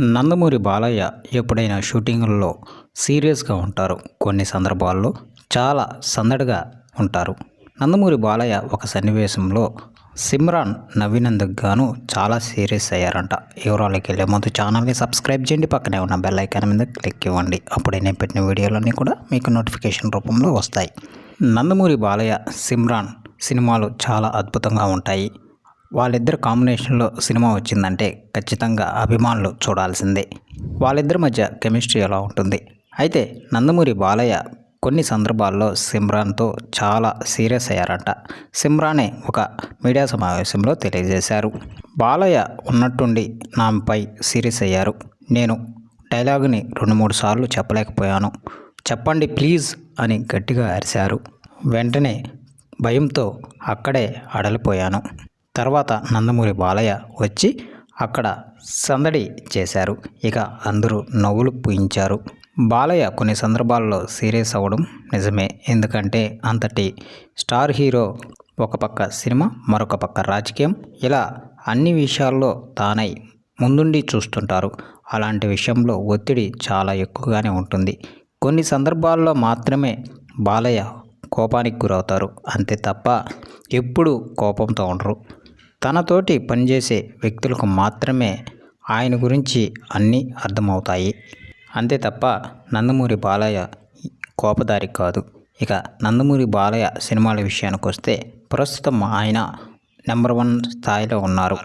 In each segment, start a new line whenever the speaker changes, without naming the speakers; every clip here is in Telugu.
నందమూరి బాలయ్య ఎప్పుడైనా షూటింగుల్లో సీరియస్గా ఉంటారు. కొన్ని సందర్భాల్లో చాలా సందడిగా ఉంటారు. నందమూరి బాలయ్య ఒక సన్నివేశంలో సిమ్రాన్ నవ్వినందుకు గాను చాలా సీరియస్ అయ్యారంట. వివరాలకి వెళ్ళే ముందు ఛానల్ని సబ్స్క్రైబ్ చేయండి. పక్కనే ఉన్న బెల్ ఐకాన్ మీద క్లిక్ ఇవ్వండి. అప్పుడే నేను పెట్టిన వీడియోలన్నీ కూడా మీకు నోటిఫికేషన్ రూపంలో వస్తాయి. నందమూరి బాలయ్య సిమ్రాన్ సినిమాలు చాలా అద్భుతంగా ఉంటాయి. వాళ్ళిద్దరు కాంబినేషన్లో సినిమా వచ్చిందంటే ఖచ్చితంగా అభిమానులు చూడాల్సిందే. వాళ్ళిద్దరి మధ్య కెమిస్ట్రీ ఎలా ఉంటుంది? అయితే నందమూరి బాలయ్య కొన్ని సందర్భాల్లో సిమ్రాన్తో చాలా సీరియస్ అయ్యారంట. సిమ్రానే ఒక మీడియా సమావేశంలో తెలియజేశారు. బాలయ్య ఉన్నట్టుండి నాపై సీరియస్ అయ్యారు. నేను డైలాగుని రెండు మూడు సార్లు చెప్పలేకపోయాను. చెప్పండి ప్లీజ్ అని గట్టిగా అరిశారు. వెంటనే భయంతో అక్కడే అడలిపోయాను. తర్వాత నందమూరి బాలయ్య వచ్చి అక్కడ సందడి చేశారు. ఇక అందరూ నవ్వులు పూయించారు. బాలయ్య కొన్ని సందర్భాల్లో సీరియస్ అవ్వడం నిజమే. ఎందుకంటే అంతటి స్టార్ హీరో ఒక పక్క సినిమా మరొక పక్క రాజకీయం. ఇలా అన్ని విషయాల్లో తానై ముందుండి చూస్తుంటారు. అలాంటి విషయంలో ఒత్తిడి చాలా ఎక్కువగానే ఉంటుంది. కొన్ని సందర్భాల్లో మాత్రమే బాలయ్య కోపానికి గురవుతారు. అంతే తప్ప ఎప్పుడూ కోపంతో ఉండరు. తనతోటి పనిచేసే వ్యక్తులకు మాత్రమే ఆయన గురించి అన్నీ అర్థమవుతాయి. అంతే తప్ప నందమూరి బాలయ్య కోపదారి కాదు. ఇక నందమూరి బాలయ్య సినిమాల విషయానికి వస్తే ప్రస్తుతం ఆయన నెంబర్ వన్ స్థాయిలో ఉన్నారు.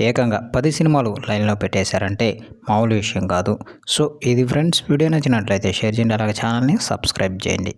ఏకంగా పది సినిమాలు లైన్లో పెట్టేశారంటే మామూలు విషయం కాదు. సో ఇది ఫ్రెండ్స్ వీడియో నచ్చినట్లయితే షేర్ చేయండి. అలాగే ఛానల్ని సబ్స్క్రైబ్ చేయండి.